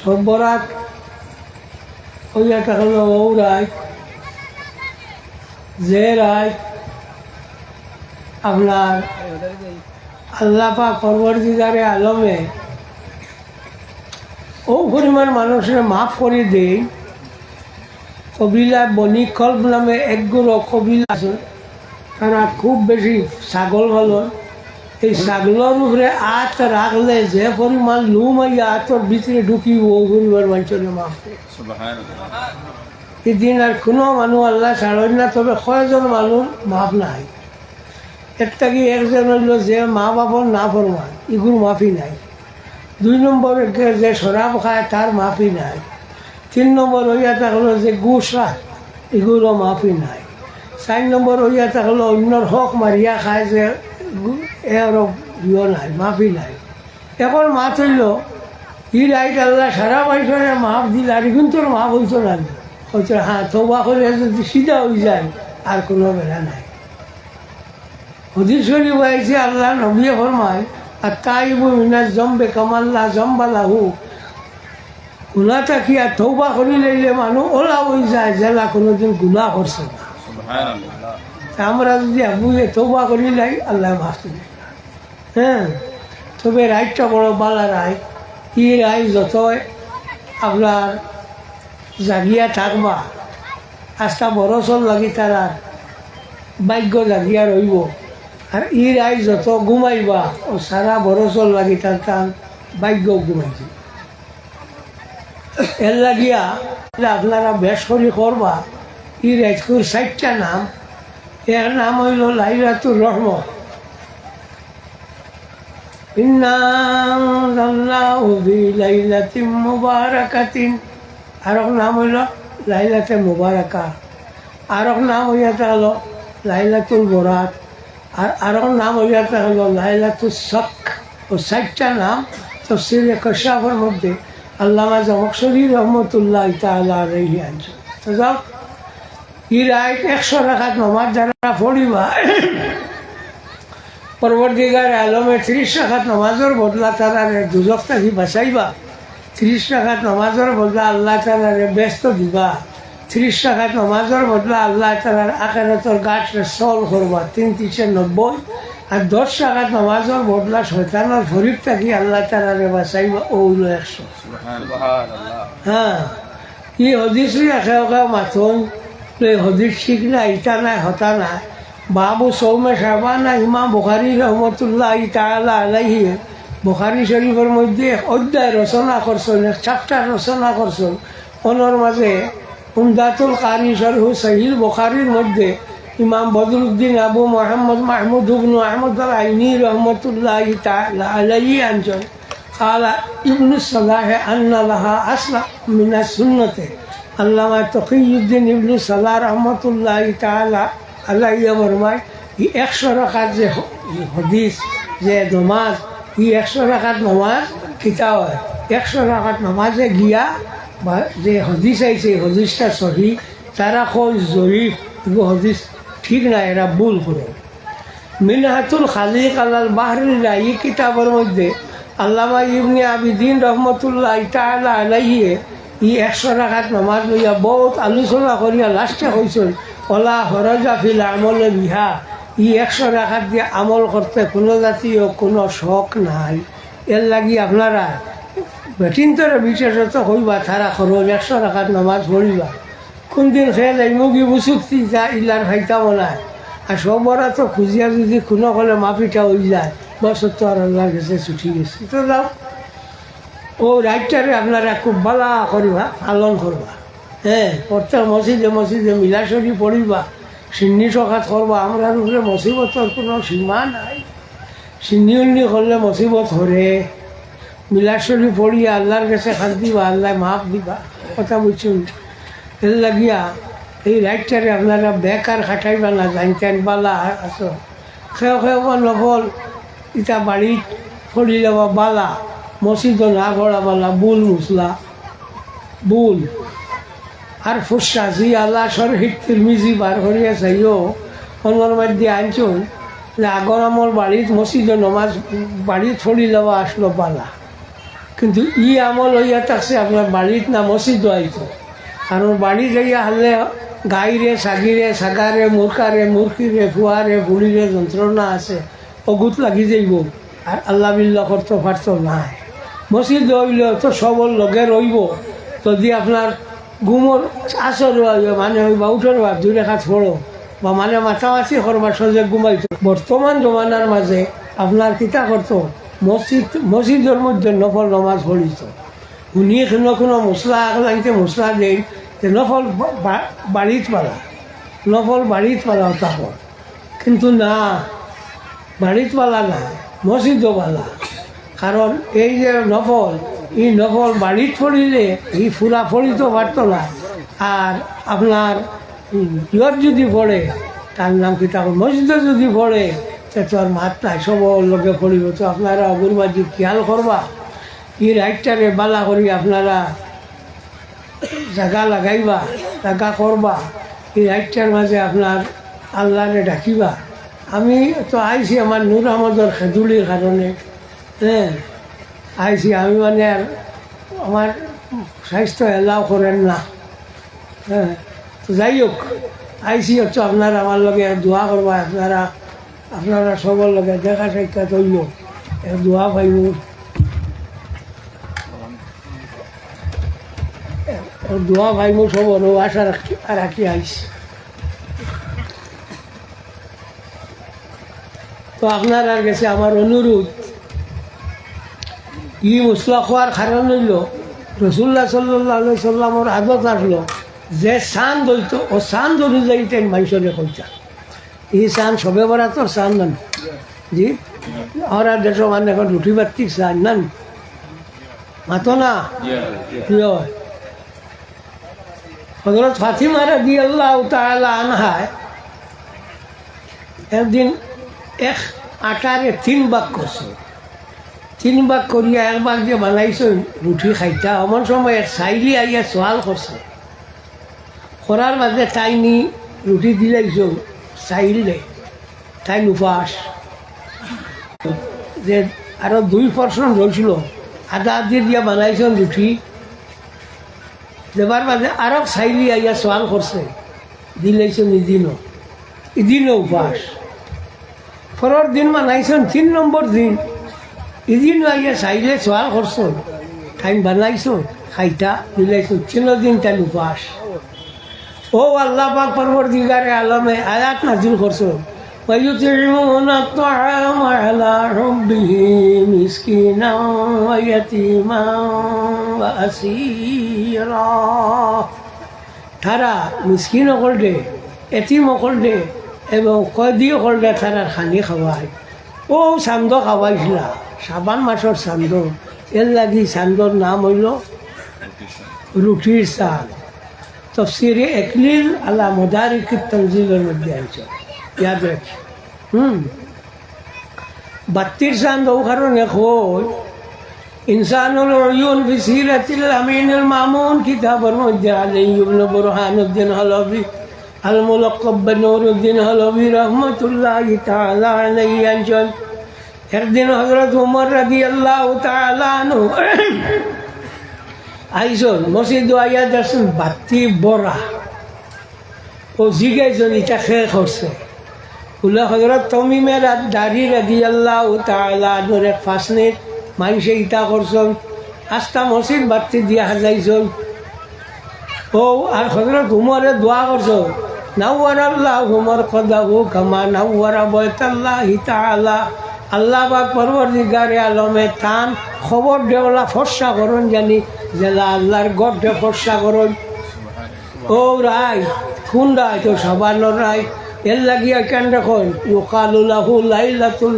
সব বরাত ওই একটা হলো ও রায় যে রায় আপনার আল্লাহ পাক পরবর্তীকারে আলমে ও পরিমাণ মানুষের মাফ করে দেই কবিলা বণিকল্প নামে একগুলো কবিলা আছে তারা খুব বেশি ছাগল ভালো এই ছাগলের উপরে আত রাখলে যে পরিমাণ লুম আইয়া আতর ভিতরে ঢুকিব ও পরিমাণ মানুষের মাফ করে। এদিন আর কোনো মানুষ আল্লাহ ছাড়েন না তবে কয়জন মানুষ মাফ নাই? একটা কি একজন হইল যে মা বাবার না ফরমান ইগুর মাফি নাই। দুই নম্বর যে শরাব খায় তার মাফি নাই। তিন নম্বর হইয়া থাকল যে গুস এগুলো মাফি নাই। চার নম্বর হইয়া থাকল অন্যর হক মারিয়া খায় যে এর ইয়ে নাই, মাফি নাই। এখন মাছ হইল ই রাইট, আল্লাহ সারা বছরে মাফ দিল, আর কিন্তু মাফ হইতো না হয়তো হ্যাঁ তবা করে যদি সিধা হয়ে যায়, আর কোনো বেড়া নাই। হদিস শরীফ হয়েছে আল্লাহ নবী ফরমায় আর তাই মিনা জম্বে কামাল্লা জম্বালাহু। থাকি আর তৌবা করি লইলে মানুষ ওলা হয়ে যায়, জেলা কোনোদিন গুণা করছে না। আমরা যদি আবুয়ে তৌবা করি লাই আল্লাহ মাফ হ্যাঁ? তবে রাইটটা বড় বালা রায়। ই রায় যতই আপনার জাগিয়া থাকবা আস্তা বরসর লাগি তারা ভাগ্য জাগিয়া রইব। আর ই রায় যত ঘুমাইবা, ও সারা বরসর লাগি তার তার ভাগ্য ঘুমাইছে এর লাগিয়া আপনারা বেশ করে করবা, ই রাজকুর ষাটটা নাম এর নাম হইল লাইলাতুর রহমত। লাইলাতিন মুবারাকাতিন। আর নাম হইল লাইলাতে মুবারাকা। আর নাম হইয়া হলো লাইলাতুল বরাত আর আর এক নাম হইয়া হলো লাইলাতুল শক ও ষাটটা নাম তফসিরে কশাফের মধ্যে আল্লামা জমকশরী রহমতুল্লাহ আলাইহি আনছেন তো যাও ই রাইট একশো রাখাত নমাজ যারা পড়িবা। পরবর্তীকার আলমে ত্রিশ রাখাত নমাজের বদলা তারারে দুজক থাকি বাঁচাইবা। ত্রিশ রাখাত নমাজের বদলা আল্লাহ তালারে ব্যস্ত দিবা। ত্রিশ রাখাত নমাজের বদলা আল্লাহ তালার আকারতর গাছরে সল করবা। তিন তিনশো নব্বই। আর দশ রাখাত নমাজের বদলা শৈতানোর ফরিক থাকি আল্লাহ তালারে বাঁচাইবা। ওগুলো একশো। হ্যাঁ। ই হদিস আছে ওকে মাথন এই হদিস ঠিক না ইটা নাই হতা নাই বাবু সৌমে সাহবানা ইমাম বুখারি রহমতুল্লাহ তালা আলাইহি বুখারি শরীফের মধ্যে এক অধ্যায় রচনা করছেন এক চাপ্টার রচনা করছেন ওনার মাঝে উমদাতুল কারি সরহু সহিল বুখারির মধ্যে ইমাম বদরুদ্দিন আবু মোহাম্মদ মাহমুদ উবনু আহমদ আইনি রহমতুল্লাহ তালা আলাইহি আনছেন قال ابن الصلاح أن لها أصلا من السنة আল্লামা তকিউদ্দিন ইবনু সাল্লাহ রহমতুল্লাহ তালা আল্লাহ ইয়া ফরমায়, ই একশো রাখার যে হদিস, যে নমাজ, ই একশো রাখার নমাজ কিতা হয়। একশো রাখার নমাজে গিয়া বা যে হদিস আইছে হদিসটা সহি, তারা কই জয়ীফ এগুলো হদিস ঠিক না এরা ভুল করে। মিনহাতুল খালিক আল্লাহ বাহরিল এই কিতাবের মধ্যে আল্লামা ইবনে আবিদিন রহমতুল্লাহ তাআলা আলাইহি ই একশো রাখাত নমাজ লইয়া বহুত আলোচনা করিয়া লাস্টে হয়েছিল কলা হরজা ফিল আমলে বিহা। ই একশো রাখাত দিয়ে আমল করতে কোনো জাতীয় কোনো শখ নাই। এর লাগি আপনারা বেটিন্তরে বিশেষত হইবা তারা খরচ একশো রাখাত নমাজ পড়িবা কোনদিন খেয়ে যাই মুগি বুসুক্তি যা ইলার খাইতাম নাই আর সবরা তো খুঁজিয়া যদি কোনো কলে মাপিটা হয়ে যায়। বছর তো আর আল্লাহ গেছে ছুটি গেছে। তো যাও ও রাইটটারে আপনারা খুব ভালা করিবা, পালন করবা। হ্যাঁ প্রত্যেক মসজিদে মসজিদে মিলাশরি পড়িবা, সিন্নি সকাত করবা, আমরা উপরে মুসিবতর কোনো সীমা নাই। সিন্নি উন্নি করলে মুসিবত হরে। মিলাশরি পড়িয়া আল্লাহর কাছে খাত দিবা, আল্লাহ মাফ দিবা, কথা বুঝছুন এর লাগিয়া এই রাইটটারে আপনারা বেকার খাটাইবা না, জানতেন বালা আছো। খেয়ে খেয়ে নকল, ইটা বাড়িত ফড়ি যাবা বালা। মসজিদ না গড়া বালা মুসলা, বুল। আর ফুসা জি আল্লাহ সর শরীর তিরমিজি বার করিয়া চাইও অন্যর মধ্যে আনছুন। যে আগর আমার বাড়িত, মসজিদ নমাজ বাড়িত ফড়ি যাওয়া আসলো পালা। কিন্তু ই আমল হইয়া থাকছে আপনার বাড়ির না মসজিদ আইতো। কারণ বাড়ি যাইয়া হারলে গাইরে, সাগিরে, সাগারে, মূর্খারে, মূর্খিরে, ফুয়ারে, বুড়িরে যন্ত্রণা আছে, অগুত লাগি যাইব। আর আল্লাহ বিল্লা করতে পারত নাই। মসজিদ হইলে, তো সবর লগে রইব যদি আপনার গুমর আসর মানে হইবা উঠর বা দুই রেখা ছড়ো বা মানে মাথামাছি করবার সজে ঘুমাইতো বর্তমান জমানার মাঝে আপনার কিতা করতো? মসজিদ, মসজিদের মধ্যে নফল নমাজ পড়িত। উনি কোনো কোনো মশলা আগলাইতে মশলা দেই, যে নফল বা- বা- বাড়িত পালা। নফল বাড়িত পালা তখন কিন্তু না, বাড়িত পালা না, মসজিদও পালা। কারণ এই যে নফল এই নফল বাড়িত পড়িলে এই ফুরা ফলিত পারত না। আর আপনার ইয়ত যদি পড়ে, তার নাম কি তখন মসজিদে যদি পড়ে, তে তো আর মাত নাই সব লোকে পড়িব। তো আপনারা অগুরবাজি খেয়াল করবা ই রাইটটারে বালা করি আপনারা জাগা লাগাইবা, জাগা করবা, এই রাইটটার মাঝে আপনার আল্লাহরে ডাকিবা। আমি তো আইছি আমার নূর আহমদর খেজুলির কারণে। হ্যাঁ আইছি আমি মানে আর আমার স্বাস্থ্য এলাও করেন না। হ্যাঁ তো যাই হোক আইসি হচ্ছে আপনারা আমার লগে দোয়া করবা আপনারা আপনারা সবার লগে দেখা সাক্ষাৎ হইল দোয়া পাইব। দোয়া পাইব সবর আশা রাখি রাখি আইসি তো আপনার আর গেছে, আমার অনুরোধ ই মশলা খোয়ার কারণ হইল রসুল্লাহ সাল্লাহ সাল্লামর আদত আসলো যে চান দইত ও চান অনুযায়ী তেন মানুষরে কইতা এই চান সবে বরা তো চান নান জি? আমরা দেশ মানে এখন রুটি বাত্তিক চান নান মাতো না? কি হজরত ফাতিমা রাদি আল্লাহ তাআলা আনহায় একদিন এক আটারে তিন ভাগ করছে তিন করিয়া এক ভাগ দিয়ে বানাইছে রুটি খাইতা এমন সময় চাইলি আইয়া সোয়াল করছে করার মাঝে তাই নি রুটি দিলাইছ চাইলে তাই নুফাস যে আরও দুই পার্সেন্ট রয়েছিল আদা আদি দিয়া বানাইছেন রুটি দেবার মাঝে আরও চাইলি আইয়া সোয়াল করছে দিলাইছেন ইদিনও ইদিনও উপাস পরের দিন বানাইছেন তিন নম্বর দিন। ইদিন আইয়া চাইলে সোয়াল করছো টাইম বানাইছো খাইতা দিলাইছো তিন দিন তাই উপাস ও আল্লাহ পাক পরবর্তীকারে আলমে আয়াত নাজিল করছো ويطعمون الطعام على حبه مسكينا ويتيما وأسيرا তারা মিসকিন অকল দে এটিম অকল দে এবং কয়দি অকল দে তারা খানি খাওয়ায় ও চান্দ খাওয়াইছিলা সাবান মাছর চান্দ। এর লাগি চান্দর নাম হইল রুটির চাল। তফসিরে একলিল আলা মদারিক তঞ্জিলের মধ্যে আছে ইয়াদ রাখি হুম। বাত্তির চান্দ ও কারণে কই ইনসানুল উয়ুন ফি সিরাতিল আমিনুল মামুন কিতাবের হলবি আল হলবি রহমাতুল্লাহ তাআলা আলাইহি একদিন হযরত উমর রাদিয়াল্লাহু তাআলা আনহু আইজন মসজিদ আইয়া দেখছেন বাতি বরা ও জিগাইজন ইটা শেষ করছে? উল্লাহ হজরত তমিমের দাড়ি রাদি আল্লাহ তালা ধরে ফাঁসনির মানুষে ইটা করছন। আস্তা মসজিদ বাতি দিয়া হাজাইছন। ও, আর হজরত উমরে দোয়া করছ নাওয়ার আল্লাহ উমর কদাহু কামা নাওয়ারা বয়তাল্লাহ হিতা আল্লাহ আল্লাহ বা পরবর্তীকারে আলমে তান খবর দেওয়ালা ফর্সা করুন জানি জেলা আল্লাহর গড্ডে ফর্সা করুন। ও রায়, কোন রায় তো সাবানোর রায়? এর লাগিয়া কেন দেখুন ইউকালুলাহু লাইলাতুল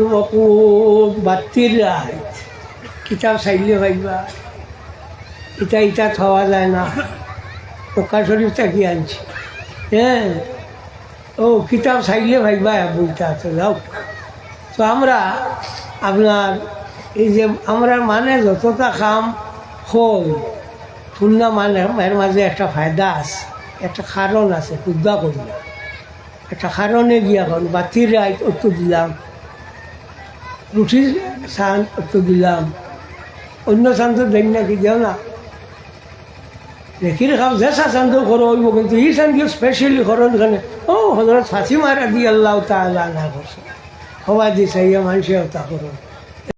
রায়। কিতাব চাইলে ভাইবা? এটা ইটা খাওয়া যায় না। পোকা শরীফটা কি আনছি? হ্যাঁ। ও কিতাব চাইলে ভাইবা বইটা আছে যাও তো আমরা আপনার এই যে আমরা মানে যতটা খাম হই শূন্য মানে এর মাঝে একটা ফায়দা আছে, একটা কারণ আছে উদ্যা করি না একটা কারণে গিয়া এখন বাতির রায় একটু দিলাম, রুটির সান একটু দিলাম। অন্য চান্দ দেন নাকি দেও না? রেখি রেখাও যে চান্দ করো হইব, কিন্তু ই চান কি স্পেশালি করো ও হজরত ফাঁসি মারা দিয়ে আল্লাহ তালা না করছে। সবাই দিছে ইয়ে মানুষে তা করো